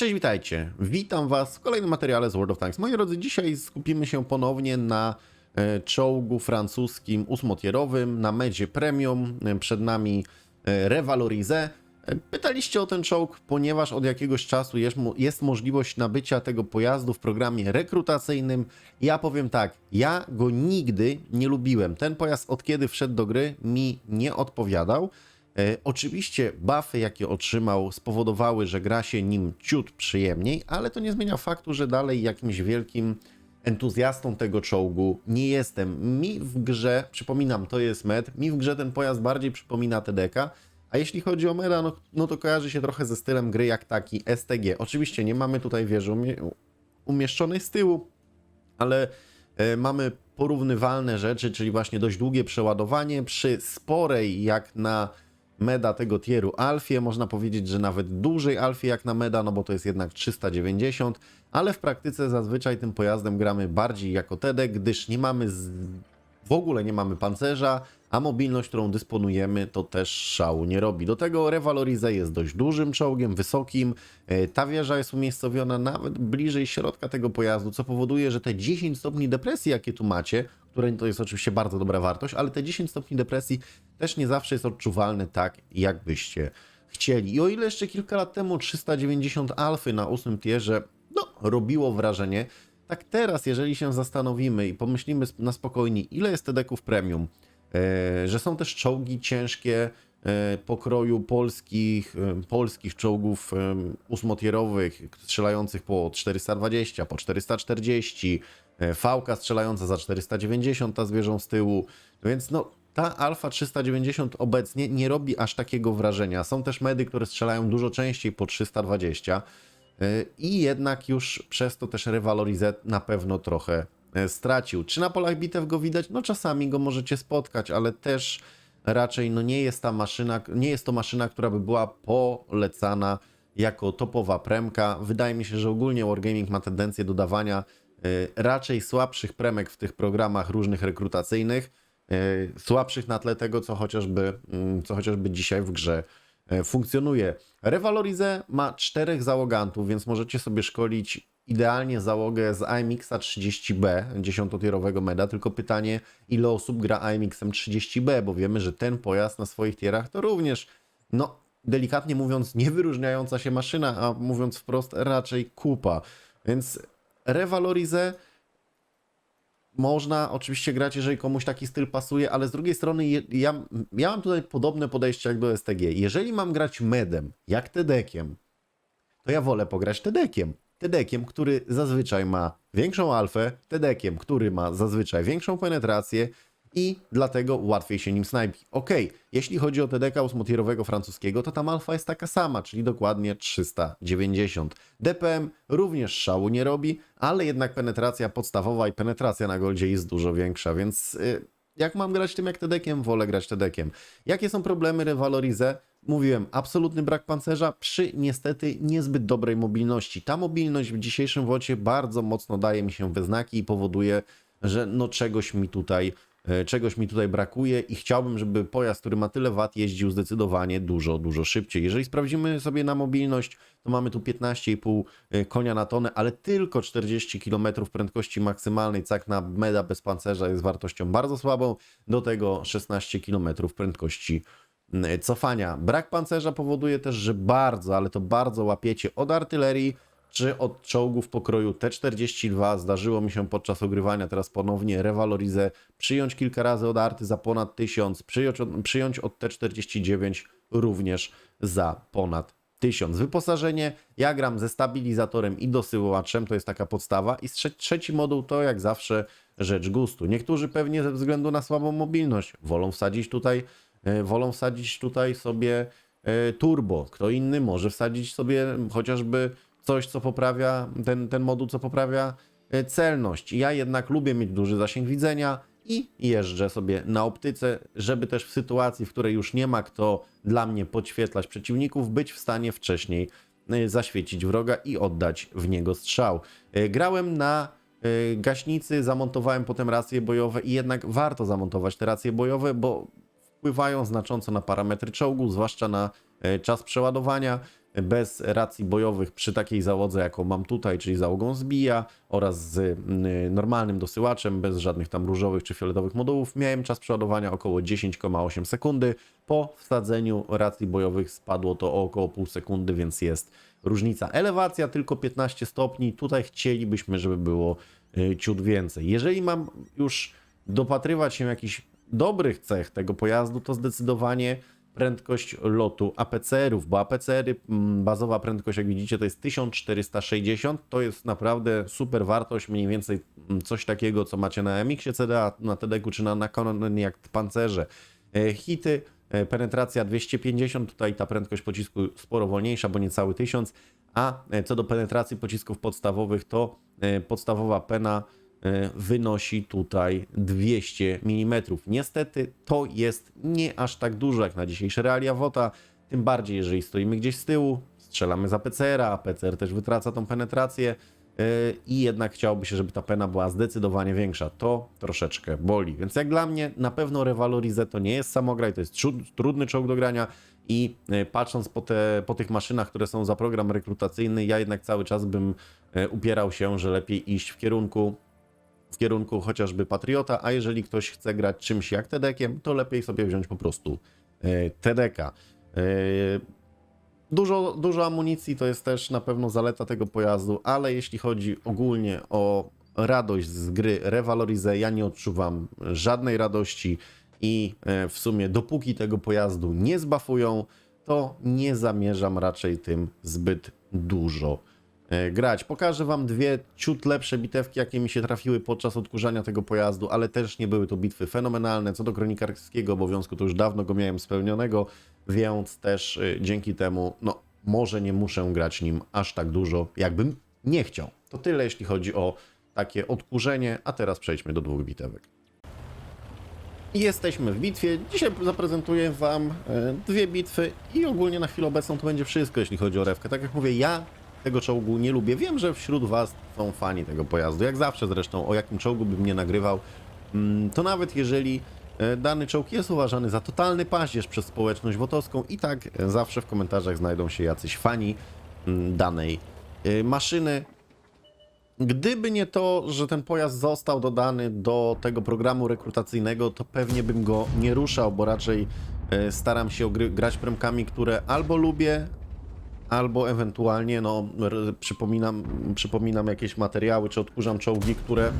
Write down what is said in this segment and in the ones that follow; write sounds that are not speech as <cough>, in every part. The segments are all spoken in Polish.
Cześć, witajcie. Witam Was w kolejnym materiale z World of Tanks. Moi drodzy, dzisiaj skupimy się ponownie na e, czołgu francuskim ósmotierowym, na medzie premium. E, Przed nami e, Revalorise. E, Pytaliście o ten czołg, ponieważ od jakiegoś czasu jest, jest możliwość nabycia tego pojazdu w programie rekrutacyjnym. Ja powiem tak, ja go nigdy nie lubiłem. Ten pojazd od kiedy wszedł do gry mi nie odpowiadał. E, Oczywiście buffy, jakie otrzymał, spowodowały, że gra się nim ciut przyjemniej, ale to nie zmienia faktu, że dalej jakimś wielkim entuzjastą tego czołgu nie jestem. Mi w grze, przypominam, to jest med, mi w grze ten pojazd bardziej przypomina TDK, a jeśli chodzi o meda, no, no to kojarzy się trochę ze stylem gry jak taki STG. Oczywiście nie mamy tutaj wieży umie- umieszczonej z tyłu, ale e, mamy porównywalne rzeczy, czyli właśnie dość długie przeładowanie przy sporej jak na meda tego tieru alfie, można powiedzieć, że nawet dużej alfie jak na meda, no bo to jest jednak 390, ale w praktyce zazwyczaj tym pojazdem gramy bardziej jako TD, gdyż nie mamy. W ogóle nie mamy pancerza, a mobilność, którą dysponujemy, to też szału nie robi. Do tego Revalorise jest dość dużym czołgiem, wysokim. E, Ta wieża jest umiejscowiona nawet bliżej środka tego pojazdu, co powoduje, że te 10 stopni depresji, jakie tu macie, które to jest oczywiście bardzo dobra wartość, ale te 10 stopni depresji też nie zawsze jest odczuwalne tak, jak byście chcieli. I o ile jeszcze kilka lat temu 390 alfy na 8 tierze, no, robiło wrażenie, tak teraz, jeżeli się zastanowimy i pomyślimy na spokojnie, ile jest TDK-ów premium, e, że są też czołgi ciężkie e, pokroju polskich, e, polskich czołgów ósmotierowych, strzelających po 420, po 440, e, Fałka strzelająca za 490, ta z wieżą z tyłu, więc no ta Alfa 390 obecnie nie robi aż takiego wrażenia. Są też medy, które strzelają dużo częściej po 320 e, i jednak już przez to też Revalorise na pewno trochę e, stracił. Czy na polach bitew go widać? No czasami go możecie spotkać, ale też raczej no nie jest ta maszyna, nie jest to maszyna, która by była polecana jako topowa premka. Wydaje mi się, że ogólnie Wargaming ma tendencję do dawania e, raczej słabszych premek w tych programach różnych rekrutacyjnych, e, słabszych na tle tego, co chociażby, mm, co chociażby dzisiaj w grze e, funkcjonuje. Revalorise ma czterech załogantów, więc możecie sobie szkolić idealnie załogę z AMX-a 30B, 10-tierowego meda, tylko pytanie, ile osób gra AMX-em 30B, bo wiemy, że ten pojazd na swoich tierach to również, no, delikatnie mówiąc, nie wyróżniająca się maszyna, a mówiąc wprost, raczej kupa. Więc Revalorise można oczywiście grać, jeżeli komuś taki styl pasuje, ale z drugiej strony ja, ja mam tutaj podobne podejście jak do STG. Jeżeli mam grać medem, jak TDkiem, to ja wolę pograć TDkiem. TDkiem, który zazwyczaj ma większą alfę, TDkiem, który ma zazwyczaj większą penetrację i dlatego łatwiej się nim snajpi. Okej, jeśli chodzi o TDK ósmotierowego francuskiego, to tam alfa jest taka sama, czyli dokładnie 390. DPM również szału nie robi, ale jednak penetracja podstawowa i penetracja na goldzie jest dużo większa, więc y, jak mam grać tym jak TDkiem, wolę grać TDkiem. Jakie są problemy Revalorise? Mówiłem, absolutny brak pancerza przy niestety niezbyt dobrej mobilności. Ta mobilność w dzisiejszym wocie bardzo mocno daje mi się we znaki i powoduje, że no czegoś mi tutaj czegoś mi tutaj brakuje i chciałbym, żeby pojazd, który ma tyle wat jeździł zdecydowanie dużo, dużo szybciej. Jeżeli sprawdzimy sobie na mobilność, to mamy tu 15,5 konia na tonę, ale tylko 40 km prędkości maksymalnej, cak na meda bez pancerza jest wartością bardzo słabą, do tego 16 km prędkości cofania. Brak pancerza powoduje też, że bardzo, ale to bardzo łapiecie od artylerii, czy od czołgów pokroju T-42. Zdarzyło mi się podczas ogrywania teraz ponownie rewalorizę przyjąć kilka razy od arty za ponad 1000, przyjąć od, przyjąć od T-49 również za ponad 1000. Wyposażenie, ja gram ze stabilizatorem i dosyłaczem, to jest taka podstawa. I trze- trzeci moduł to jak zawsze rzecz gustu. Niektórzy pewnie ze względu na słabą mobilność wolą wsadzić tutaj, e, wolą wsadzić tutaj sobie e, turbo. Kto inny może wsadzić sobie chociażby coś, co poprawia, ten, ten moduł, co poprawia e, celność. Ja jednak lubię mieć duży zasięg widzenia i jeżdżę sobie na optyce, żeby też w sytuacji, w której już nie ma kto dla mnie podświetlać przeciwników, być w stanie wcześniej e, zaświecić wroga i oddać w niego strzał. E, Grałem na gaśnicy, zamontowałem potem racje bojowe i jednak warto zamontować te racje bojowe, bo wpływają znacząco na parametry czołgu, zwłaszcza na czas przeładowania. Bez racji bojowych przy takiej załodze, jaką mam tutaj, czyli załogą zbija oraz z y, normalnym dosyłaczem, bez żadnych tam różowych czy fioletowych modułów, miałem czas przeładowania około 10,8 sekundy. Po wsadzeniu racji bojowych spadło to o około pół sekundy, więc jest różnica. Elewacja tylko 15 stopni, tutaj chcielibyśmy, żeby było y, ciut więcej. Jeżeli mam już dopatrywać się jakichś dobrych cech tego pojazdu, to zdecydowanie prędkość lotu APCR-ów, bo APCR-y, mm, bazowa prędkość, jak widzicie, to jest 1460. To jest naprawdę super wartość, mniej więcej mm, coś takiego, co macie na MX-ie CDA, na TDK czy na, na jak pancerze. E, Hity, e, penetracja 250, tutaj ta prędkość pocisku sporo wolniejsza, bo niecały 1000. A e, co do penetracji pocisków podstawowych, to podstawowa pena wynosi tutaj 200 mm. Niestety to jest nie aż tak dużo jak na dzisiejsze realia WOTA, tym bardziej jeżeli stoimy gdzieś z tyłu, strzelamy za PCR-a, a PCR też wytraca tą penetrację e, i jednak chciałoby się, żeby ta pena była zdecydowanie większa. To troszeczkę boli. Więc jak dla mnie na pewno Revalorise to nie jest samograj, to jest tru- trudny czołg do grania i e, patrząc po, te, po tych maszynach, które są za program rekrutacyjny, ja jednak cały czas bym e, upierał się, że lepiej iść w kierunku w kierunku chociażby Patriota, a jeżeli ktoś chce grać czymś jak TDK-iem, to lepiej sobie wziąć po prostu e, TDK. E, Dużo, dużo amunicji to jest też na pewno zaleta tego pojazdu, ale jeśli chodzi ogólnie o radość z gry Revalorize, ja nie odczuwam żadnej radości i e, w sumie dopóki tego pojazdu nie zbafują, to nie zamierzam raczej tym zbyt dużo grać. Pokażę Wam dwie ciut lepsze bitewki, jakie mi się trafiły podczas odkurzania tego pojazdu, ale też nie były to bitwy fenomenalne. Co do kronikarskiego obowiązku, to już dawno go miałem spełnionego, więc też y, dzięki temu, no, może nie muszę grać nim aż tak dużo, jakbym nie chciał. To tyle, jeśli chodzi o takie odkurzenie, a teraz przejdźmy do dwóch bitewek. Jesteśmy w bitwie. Dzisiaj zaprezentuję Wam e, dwie bitwy i ogólnie na chwilę obecną to będzie wszystko, jeśli chodzi o rewkę. Tak jak mówię, ja tego czołgu nie lubię. Wiem, że wśród Was są fani tego pojazdu. Jak zawsze zresztą, o jakim czołgu bym nie nagrywał, mm, to nawet jeżeli e, dany czołg jest uważany za totalny paździerz przez społeczność wotowską, i tak e, zawsze w komentarzach znajdą się jacyś fani mm, danej e, maszyny. Gdyby nie to, że ten pojazd został dodany do tego programu rekrutacyjnego, to pewnie bym go nie ruszał, bo raczej staram się grać premkami, które albo lubię, albo ewentualnie, no, przypominam, przypominam jakieś materiały, czy odkurzam czołgi, które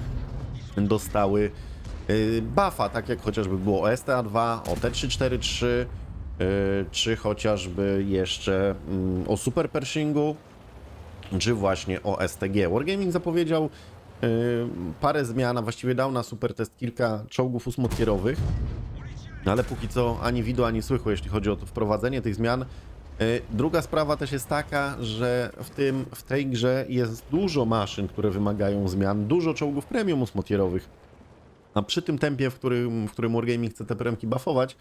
dostały y, buffa, tak jak chociażby było o STA2, o T343, y, czy chociażby jeszcze mm, o Super Pershingu, czy właśnie o STG. Wargaming zapowiedział y, parę zmian, a właściwie dał na super test kilka czołgów ósmotierowych, ale póki co ani widu, ani słychu, jeśli chodzi o wprowadzenie tych zmian. Y, Druga sprawa też jest taka, że w, tym, w tej grze jest dużo maszyn, które wymagają zmian, dużo czołgów premium ósmotierowych. A przy tym tempie, w którym, w którym Wargaming chce te premki buffować,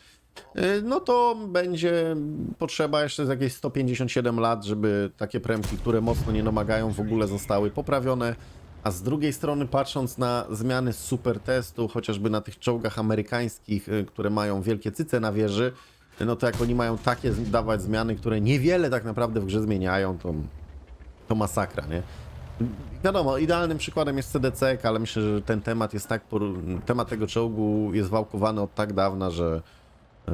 y, no to będzie potrzeba jeszcze z jakieś 157 lat, żeby takie premki, które mocno nie domagają, w ogóle zostały poprawione. A z drugiej strony, patrząc na zmiany super testu, chociażby na tych czołgach amerykańskich, y, które mają wielkie cyce na wieży, no to jak oni mają takie dawać zmiany, które niewiele tak naprawdę w grze zmieniają, to, to masakra, nie? Wiadomo, idealnym przykładem jest CDC, ale myślę, że ten temat jest tak, temat tego czołgu jest wałkowany od tak dawna, że, yy,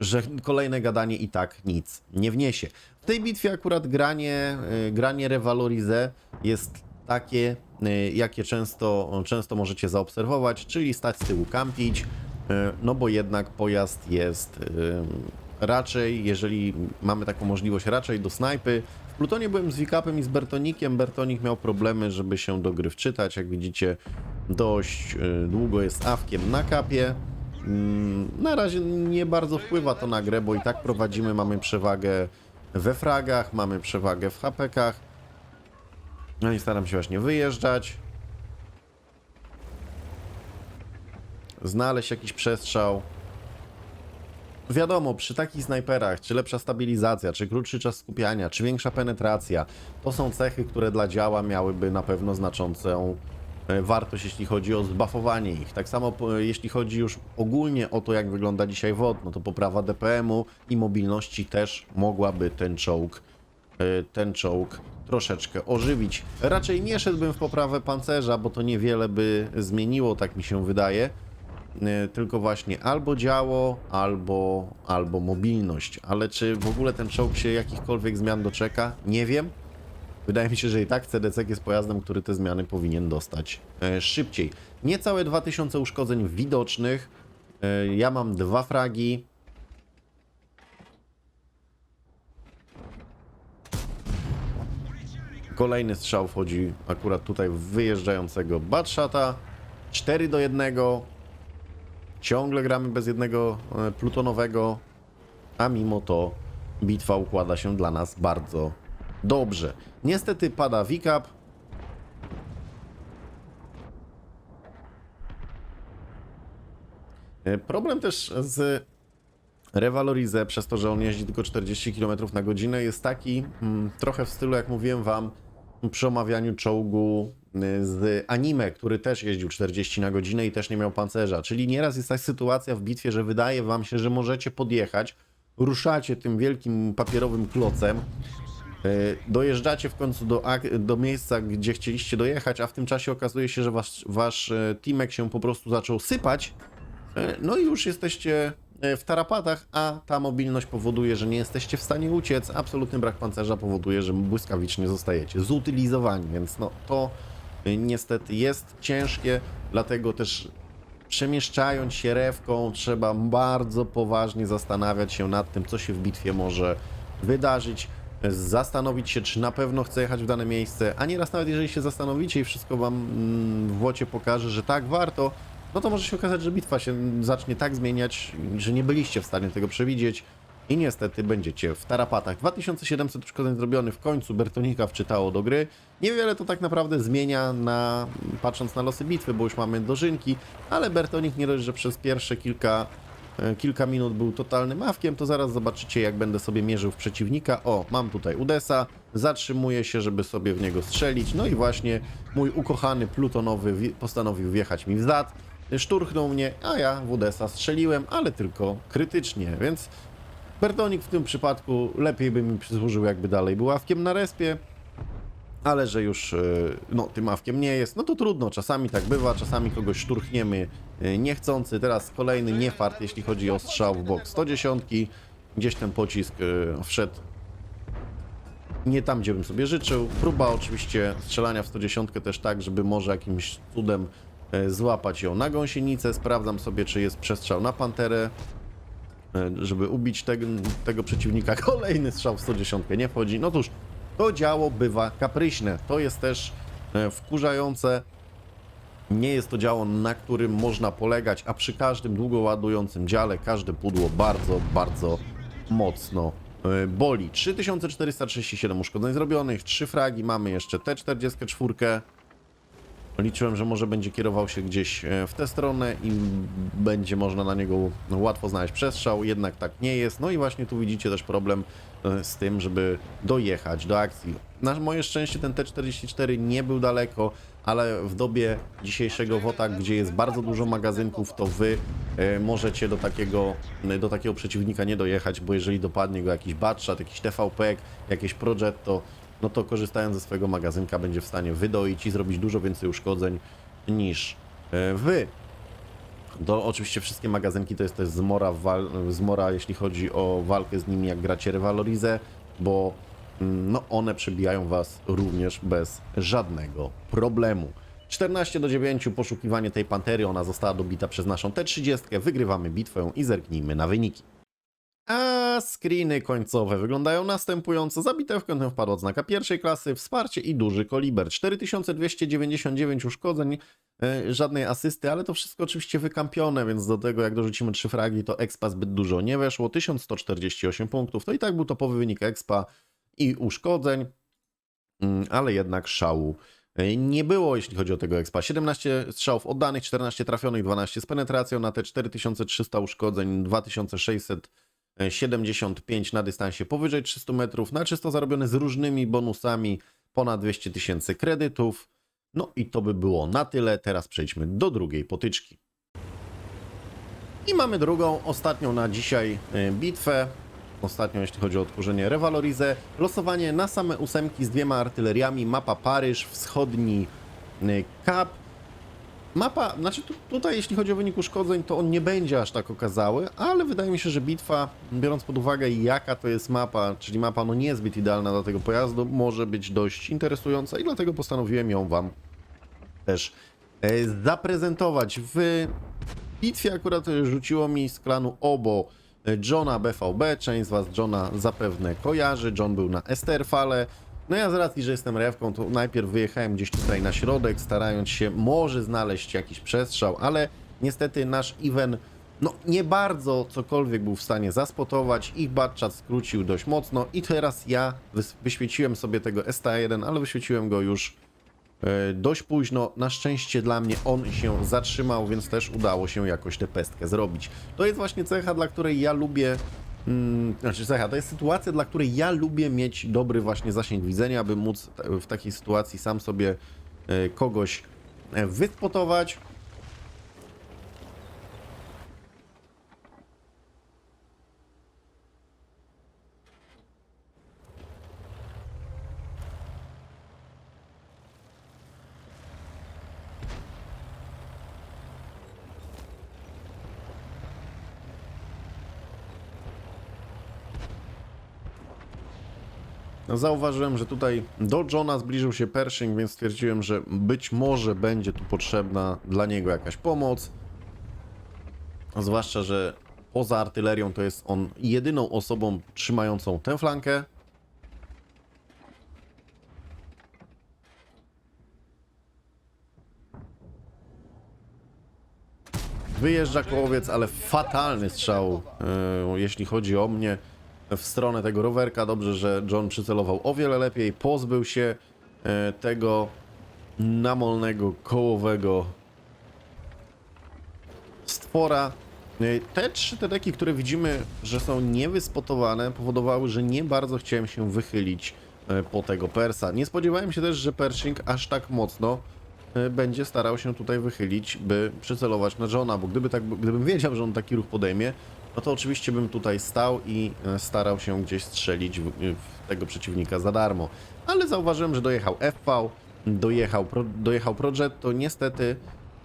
że kolejne gadanie i tak nic nie wniesie. W tej bitwie akurat granie, yy, granie Revalorize jest takie, yy, jakie często, często możecie zaobserwować, czyli stać z tyłu kampić, no bo jednak pojazd jest yy, raczej, jeżeli mamy taką możliwość, raczej do snajpy. W Plutonie byłem z Wikapem i z Bertonikiem. Bertonik miał problemy, żeby się do gry wczytać. Jak widzicie, dość y, długo jest awkiem na kapie. Mm, Na razie nie bardzo wpływa to na grę, bo i tak prowadzimy, mamy przewagę we fragach, mamy przewagę w hapekach. No i staram się właśnie wyjeżdżać. Znaleźć jakiś przestrzał. Wiadomo, przy takich snajperach, czy lepsza stabilizacja, czy krótszy czas skupiania, czy większa penetracja, to są cechy, które dla działa miałyby na pewno znaczącą e, wartość, jeśli chodzi o zbafowanie ich. Tak samo po- jeśli chodzi już ogólnie o to, jak wygląda dzisiaj WOD, no to poprawa DPM-u i mobilności też mogłaby ten czołg, e, ten czołg troszeczkę ożywić. Raczej nie szedłbym w poprawę pancerza, bo to niewiele by zmieniło, tak mi się wydaje. E, Tylko właśnie albo działo, albo, albo mobilność. Ale czy w ogóle ten czołg się jakichkolwiek zmian doczeka? Nie wiem. Wydaje mi się, że i tak CDC jest pojazdem, który te zmiany powinien dostać e, szybciej. Niecałe 2000 uszkodzeń widocznych. E, ja mam dwa fragi. Kolejny strzał wchodzi akurat tutaj w wyjeżdżającego Batshata. 4 do 1. Ciągle gramy bez jednego e, plutonowego, a mimo to bitwa układa się dla nas bardzo dobrze. Niestety pada Wikap. E, Problem też z Revalorizę, przez to, że on jeździ tylko 40 km na godzinę, jest taki mm, trochę w stylu, jak mówiłem wam, przy omawianiu czołgu z anime, który też jeździł 40 na godzinę i też nie miał pancerza. Czyli nieraz jest taka sytuacja w bitwie, że wydaje wam się, że możecie podjechać, ruszacie tym wielkim papierowym klocem, y, dojeżdżacie w końcu do, do miejsca, gdzie chcieliście dojechać, a w tym czasie okazuje się, że wasz, wasz y, teamek się po prostu zaczął sypać, E, No i już jesteście e, w tarapatach, a ta mobilność powoduje, że nie jesteście w stanie uciec. Absolutny brak pancerza powoduje, że błyskawicznie zostajecie zutylizowani, więc no to e, niestety jest ciężkie, dlatego też przemieszczając się rewką trzeba bardzo poważnie zastanawiać się nad tym, co się w bitwie może wydarzyć, e, zastanowić się, czy na pewno chce jechać w dane miejsce, a nieraz nawet jeżeli się zastanowicie i wszystko wam mm, w wocie pokaże, że tak warto, no to może się okazać, że bitwa się zacznie tak zmieniać, że nie byliście w stanie tego przewidzieć i niestety będziecie w tarapatach. 2700 uszkodzeń zrobiony w końcu Bertonika wczytało do gry. Niewiele to tak naprawdę zmienia na, patrząc na losy bitwy, bo już mamy dożynki, ale Bertonik nie dość, że przez pierwsze kilka, e, kilka minut był totalnym awkiem, to zaraz zobaczycie jak będę sobie mierzył w przeciwnika. O, mam tutaj Udesa, zatrzymuję się, żeby sobie w niego strzelić, no i właśnie mój ukochany plutonowy wi- postanowił wjechać mi w zad. Szturchnął mnie, a ja w Udesa strzeliłem, ale tylko krytycznie, więc Bertonik w tym przypadku lepiej by mi przysłużył, jakby dalej był awkiem na respie, ale że już e, no, tym awkiem nie jest, no to trudno, czasami tak bywa, czasami kogoś szturchniemy e, niechcący. Teraz kolejny niefart, jeśli chodzi o strzał w bok 110. Gdzieś ten pocisk e, wszedł nie tam, gdzie bym sobie życzył. Próba oczywiście strzelania w 110 też tak, żeby może jakimś cudem złapać ją na gąsienicę. Sprawdzam sobie, czy jest przestrzał na panterę, żeby ubić tego, tego przeciwnika. <laughs> Kolejny strzał w 110 nie wchodzi. No cóż, to działo bywa kapryśne. To jest też e, wkurzające. Nie jest to działo, na którym można polegać, a przy każdym długo ładującym dziale każde pudło bardzo, bardzo mocno e, boli. 3437 uszkodzeń zrobionych, 3 fragi, mamy jeszcze T44. Liczyłem, że może będzie kierował się gdzieś e, w tę stronę i będzie można na niego łatwo znaleźć przestrzał, jednak tak nie jest. No i właśnie tu widzicie też problem e, z tym, żeby dojechać do akcji. Na moje szczęście ten T44 nie był daleko, ale w dobie dzisiejszego WOTA, gdzie jest bardzo dużo magazynków, to wy e, możecie do takiego, do takiego przeciwnika nie dojechać, bo jeżeli dopadnie go jakiś Batchat, jakiś TVP, jakieś Progetto, no to korzystając ze swojego magazynka będzie w stanie wydoić i zrobić dużo więcej uszkodzeń niż e, wy. To oczywiście wszystkie magazynki to jest też zmora, zmora jeśli chodzi o walkę z nimi, jak gracie rewalorizę, bo mm, no, one przebijają was również bez żadnego problemu. 14 do 9 poszukiwanie tej pantery, ona została dobita przez naszą T30, wygrywamy bitwę i zerknijmy na wyniki. A screeny końcowe wyglądają następująco. Za bitewkę tę wpadła odznaka pierwszej klasy, wsparcie i duży koliber. 4299 uszkodzeń, e, żadnej asysty, ale to wszystko oczywiście wykampione, więc do tego jak dorzucimy trzy fragi, to expa zbyt dużo nie weszło. 1148 punktów, to i tak był topowy wynik expa i uszkodzeń, Mm, ale jednak szału e, nie było, jeśli chodzi o tego expa. 17 strzałów oddanych, 14 trafionych, 12 z penetracją na te 4300 uszkodzeń, 2675 na dystansie powyżej 300 metrów, na czysto zarobione z różnymi bonusami, ponad 200 tysięcy kredytów. No i to by było na tyle. Teraz przejdźmy do drugiej potyczki. I mamy drugą, ostatnią na dzisiaj e, bitwę. Ostatnią, jeśli chodzi o odkurzenie rewalorizę. Losowanie na same ósemki z dwiema artyleriami. Mapa Paryż, wschodni e, Kap. Mapa, znaczy tu, tutaj jeśli chodzi o wynik uszkodzeń, to on nie będzie aż tak okazały, ale wydaje mi się, że bitwa, biorąc pod uwagę jaka to jest mapa, czyli mapa no niezbyt idealna dla tego pojazdu, może być dość interesująca i dlatego postanowiłem ją Wam też e, zaprezentować. W bitwie akurat rzuciło mi z klanu Obo e, Johna BVB. Część z Was Johna zapewne kojarzy. John był na Esterfale. No ja z racji, że jestem rewką, to najpierw wyjechałem gdzieś tutaj na środek, starając się może znaleźć jakiś przestrzał, ale niestety nasz Even no nie bardzo cokolwiek był w stanie zaspotować. Ich batchat skrócił dość mocno i teraz ja wyświeciłem sobie tego STA1, ale wyświeciłem go już E, Dość późno, na szczęście dla mnie on się zatrzymał, więc też udało się jakoś tę pestkę zrobić. To jest właśnie cecha, dla której ja lubię. Mm, znaczy, to jest sytuacja, dla której ja lubię mieć dobry właśnie zasięg widzenia, aby móc w takiej sytuacji sam sobie e, kogoś e, wyspotować. Zauważyłem, że tutaj do Johna zbliżył się Pershing, więc stwierdziłem, że być może będzie tu potrzebna dla niego jakaś pomoc. Zwłaszcza, że poza artylerią to jest on jedyną osobą trzymającą tę flankę. Wyjeżdża kołowiec, ale fatalny strzał, e, jeśli chodzi o mnie, w stronę tego rowerka. Dobrze, że John przycelował o wiele lepiej, pozbył się e, tego namolnego, kołowego stwora. E, Te trzy tedeki, które widzimy, że są niewyspotowane, powodowały, że nie bardzo chciałem się wychylić e, po tego Persa. Nie spodziewałem się też, że Pershing aż tak mocno będzie starał się tutaj wychylić, by przycelować na Johna, bo gdyby tak, gdybym wiedział, że on taki ruch podejmie, no to oczywiście bym tutaj stał i e, starał się gdzieś strzelić w, w tego przeciwnika za darmo. Ale zauważyłem, że dojechał FV, dojechał, pro, dojechał Progetto, niestety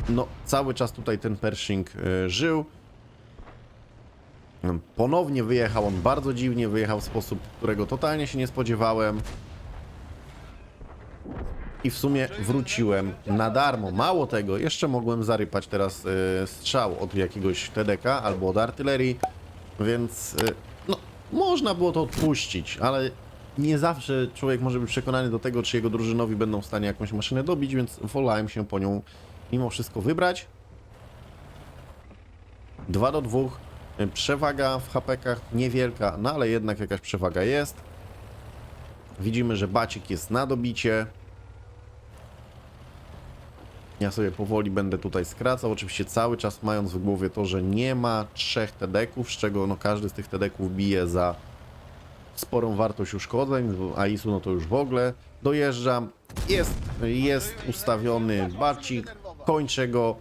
no cały czas tutaj ten Pershing e, żył. Ponownie wyjechał on bardzo dziwnie, wyjechał w sposób, którego totalnie się nie spodziewałem. I w sumie wróciłem na darmo. Mało tego, jeszcze mogłem zarypać teraz e, strzał od jakiegoś TDK albo od artylerii, więc e, no, można było to odpuścić, ale nie zawsze człowiek może być przekonany do tego, czy jego drużynowi będą w stanie jakąś maszynę dobić, więc wolałem się po nią mimo wszystko wybrać. 2 do 2. Przewaga w HP-kach niewielka, no ale jednak jakaś przewaga jest. Widzimy, że bacik jest na dobicie. Ja sobie powoli będę tutaj skracał, oczywiście cały czas mając w głowie to, że nie ma trzech tedeków, z czego no każdy z tych tedeków bije za sporą wartość uszkodzeń, a ISU no to już w ogóle. Dojeżdżam, jest, jest ustawiony bacik, kończę go.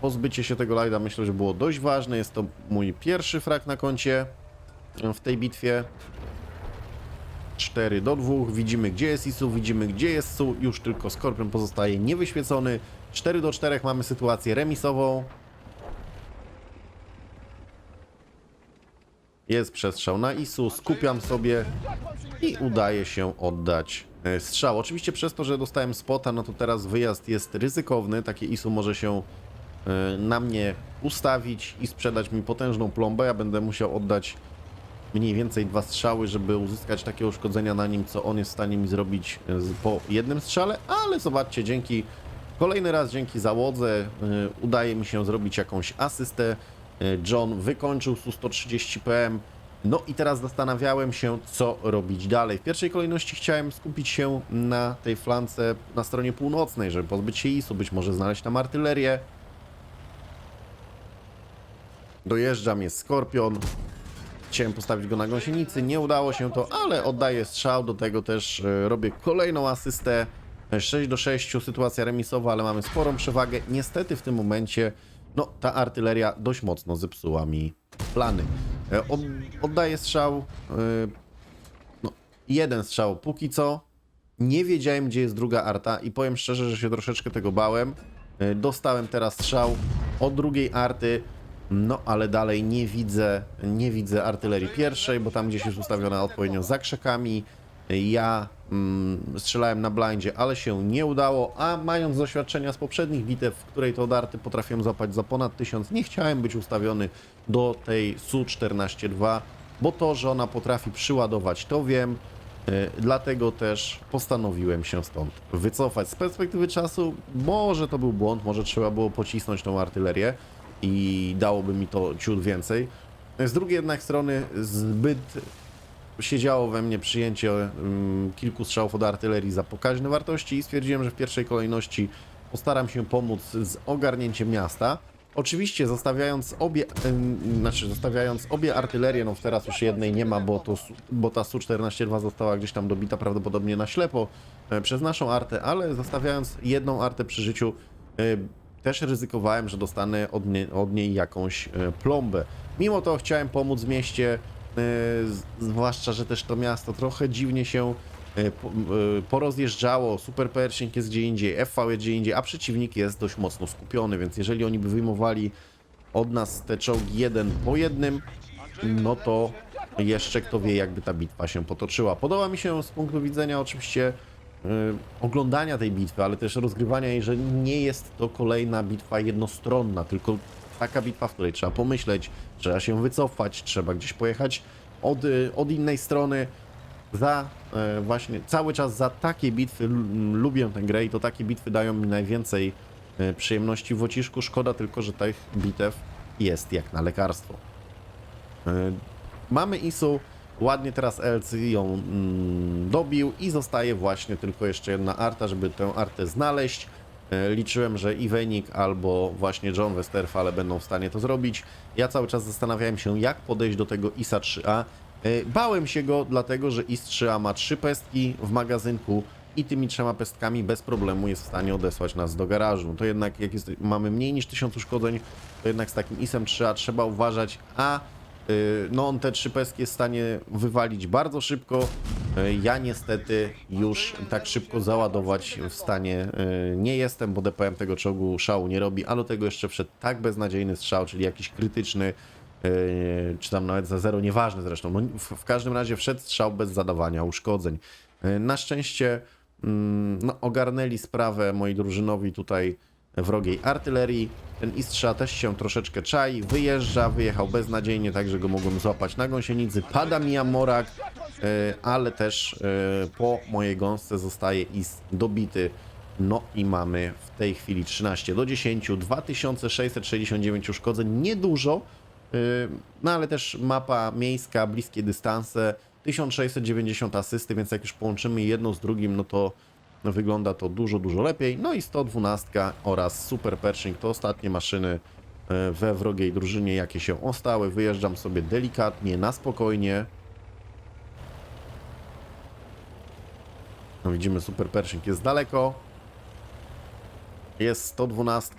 Pozbycie się tego lajda myślę, że było dość ważne. Jest to mój pierwszy frak na koncie w tej bitwie. 4 do 2. Widzimy gdzie jest ISU, widzimy gdzie jest SU. Już tylko Skorpion pozostaje niewyświecony. 4 do 4 mamy sytuację remisową. Jest przestrzał na ISU, skupiam sobie i udaje się oddać e, strzał. Oczywiście przez to, że dostałem spota, no to teraz wyjazd jest ryzykowny. Takie ISU może się e, na mnie ustawić i sprzedać mi potężną plombę. Ja będę musiał oddać mniej więcej dwa strzały, żeby uzyskać takie uszkodzenia na nim, co on jest w stanie mi zrobić e, po jednym strzale, ale zobaczcie, dzięki kolejny raz, dzięki załodze e, udaje mi się zrobić jakąś asystę. E, John wykończył Su-130 PM. No i teraz zastanawiałem się, co robić dalej. W pierwszej kolejności chciałem skupić się na tej flance na stronie północnej, żeby pozbyć się ISU, być może znaleźć tam artylerię. Dojeżdżam, jest Skorpion. Chciałem postawić go na gąsienicy, nie udało się to, ale oddaję strzał, do tego też e, robię kolejną asystę. 6 do 6, sytuacja remisowa, ale mamy sporą przewagę. Niestety w tym momencie, no, ta artyleria dość mocno zepsuła mi plany. E, Od, oddaję strzał, e, no, jeden strzał póki co. Nie wiedziałem, gdzie jest druga arta i powiem szczerze, że się troszeczkę tego bałem. Dostałem teraz strzał od drugiej arty, no ale dalej nie widzę, nie widzę artylerii pierwszej, bo tam gdzieś jest ustawiona odpowiednio za krzakami. Ja mm, strzelałem na blindzie, ale się nie udało, a mając doświadczenia z poprzednich bitew, w której to od arty potrafiłem złapać za ponad 1000, nie chciałem być ustawiony do tej Su-14-2, bo to, że ona potrafi przyładować, to wiem. E, Dlatego też postanowiłem się stąd wycofać. Z perspektywy czasu, może to był błąd, może trzeba było pocisnąć tą artylerię i dałoby mi to ciut więcej. Z drugiej jednak strony, zbyt siedziało we mnie przyjęcie kilku strzałów od artylerii za pokaźne wartości i stwierdziłem, że w pierwszej kolejności postaram się pomóc z ogarnięciem miasta. Oczywiście zostawiając obie, znaczy zostawiając obie artylerie, no teraz już jednej nie ma, bo, to, bo ta Su-14-2 została gdzieś tam dobita prawdopodobnie na ślepo e, przez naszą artę, ale zostawiając jedną artę przy życiu, e, też ryzykowałem, że dostanę od, nie, od niej jakąś e, plombę. Mimo to chciałem pomóc mieście, e, zwłaszcza, że też to miasto trochę dziwnie się e, po- porozjeżdżało, Super Pershing jest gdzie indziej, FV jest gdzie indziej, a przeciwnik jest dość mocno skupiony, więc jeżeli oni by wyjmowali od nas te czołgi jeden po jednym, no to jeszcze kto wie, jakby ta bitwa się potoczyła. Podoba mi się z punktu widzenia oczywiście oglądania tej bitwy, ale też rozgrywania jej, że nie jest to kolejna bitwa jednostronna, tylko taka bitwa, w której trzeba pomyśleć, trzeba się wycofać, trzeba gdzieś pojechać od, y, od innej strony. Za e, właśnie cały czas za takie bitwy lubię tę grę i to takie bitwy dają mi najwięcej przyjemności w ociszku. Szkoda tylko, że tych bitew jest jak na lekarstwo. Mamy ISU, ładnie teraz LC ją mm, dobił i zostaje właśnie tylko jeszcze jedna arta, żeby tę artę znaleźć. E, Liczyłem, że Iwenik albo właśnie John Westerfale będą w stanie to zrobić. Ja cały czas zastanawiałem się, jak podejść do tego ISA 3A. E, Bałem się go, dlatego że IS 3A ma trzy pestki w magazynku i tymi trzema pestkami bez problemu jest w stanie odesłać nas do garażu. To jednak, jak jest, mamy mniej niż 1000 uszkodzeń, to jednak z takim ISem 3A trzeba uważać, a no on te trzy pestki jest w stanie wywalić bardzo szybko. Y, Ja niestety już tak szybko załadować w stanie y, nie jestem, bo DPM tego czołgu szału nie robi, a do tego jeszcze wszedł tak beznadziejny strzał, czyli jakiś krytyczny, y, czy tam nawet za zero, nieważne zresztą. No, w, każdym razie wszedł strzał bez zadawania uszkodzeń. Y, Na szczęście mm, no, ogarnęli sprawę moi drużynowi tutaj wrogiej artylerii. Ten Istrza też się troszeczkę czai, wyjeżdża, wyjechał beznadziejnie, tak że go mogłem złapać na gąsienicy. Pada mi Amorak, e, ale też e, po mojej gąsce zostaje Is dobity. No i mamy w tej chwili 13 do 10, 2669 uszkodzeń, niedużo, e, no ale też mapa miejska, bliskie dystanse, 1690 asysty, więc jak już połączymy jedno z drugim, no to wygląda to dużo, dużo lepiej. No i 112 oraz Super Pershing to ostatnie maszyny e, we wrogiej drużynie, jakie się ostały. Wyjeżdżam sobie delikatnie, na spokojnie. No widzimy, Super Pershing jest daleko. Jest 112.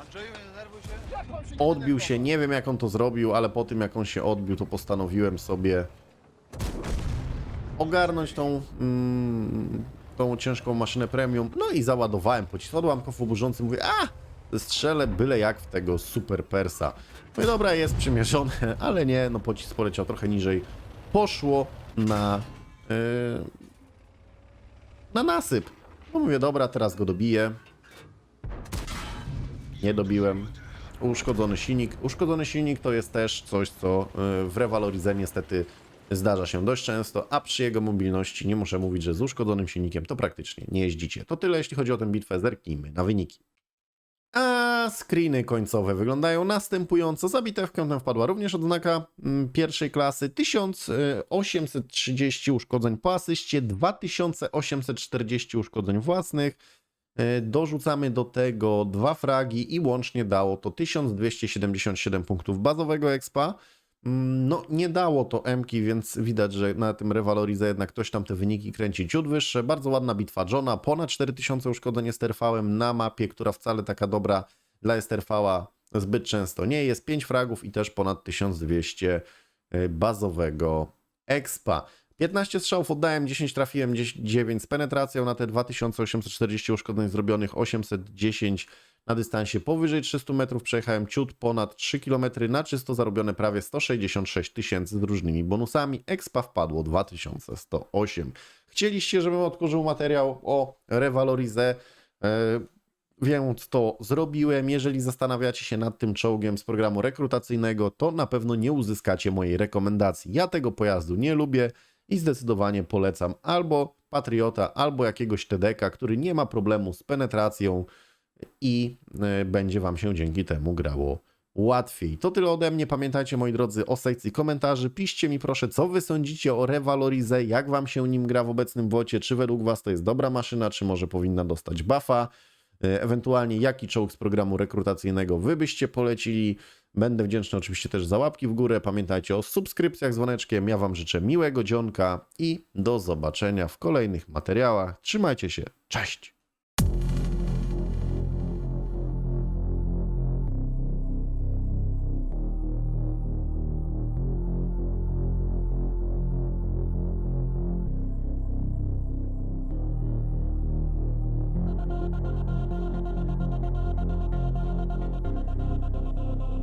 Andrzeju, nie denerwuj się. Odbił się, nie wiem jak on to zrobił, ale po tym jak on się odbił, to postanowiłem sobie ogarnąć tą, mm, tą ciężką maszynę premium. No i załadowałem pocisk odłamkowo burzący. Mówię, a strzelę byle jak w tego super persa. I dobra, jest przymierzone, <laughs> ale nie, no pocisk poleciał trochę niżej. Poszło na, yy, na nasyp. No mówię, dobra, teraz go dobiję. Nie dobiłem. Uszkodzony silnik. Uszkodzony silnik to jest też coś, co y, w rewaloryze niestety zdarza się dość często, a przy jego mobilności nie muszę mówić, że z uszkodzonym silnikiem to praktycznie nie jeździcie. To tyle, jeśli chodzi o tę bitwę. Zerknijmy na wyniki. A screeny końcowe wyglądają następująco. Za bitewkę tę wpadła również odznaka mm, pierwszej klasy. 1830 uszkodzeń po asyście, 2840 uszkodzeń własnych. E, Dorzucamy do tego dwa fragi i łącznie dało to 1277 punktów bazowego expa. Mm, No, nie dało to Mki, więc widać, że na tym rewaloryze jednak ktoś tam te wyniki kręci ciut wyższe. Bardzo ładna bitwa Johna, ponad 4000 uszkodzeń Esterfałem na mapie, która wcale taka dobra dla Esterfała zbyt często nie jest. 5 fragów i też ponad 1200 y, bazowego expa. 15 strzałów oddałem, 10 trafiłem, 10 9 z penetracją na te 2840 uszkodzeń zrobionych, 810 na dystansie powyżej 300 metrów przejechałem ciut ponad 3 km na czysto zarobione prawie 166 tysięcy z różnymi bonusami. Expa wpadło 2108. Chcieliście, żebym odkurzył materiał o rewaloryze, e, więc to zrobiłem. Jeżeli zastanawiacie się nad tym czołgiem z programu rekrutacyjnego, to na pewno nie uzyskacie mojej rekomendacji. Ja tego pojazdu nie lubię i zdecydowanie polecam albo Patriota, albo jakiegoś TDK, który nie ma problemu z penetracją i e, będzie Wam się dzięki temu grało łatwiej. To tyle ode mnie. Pamiętajcie, moi drodzy, o sekcji komentarzy. Piszcie mi proszę, co Wy sądzicie o rewaloryze, jak Wam się nim gra w obecnym wocie, czy według Was to jest dobra maszyna, czy może powinna dostać buffa, E, ewentualnie jaki czołg z programu rekrutacyjnego Wy byście polecili. Będę wdzięczny oczywiście też za łapki w górę. Pamiętajcie o subskrypcjach z dzwoneczkiem. Ja Wam życzę miłego dzionka i do zobaczenia w kolejnych materiałach. Trzymajcie się. Cześć!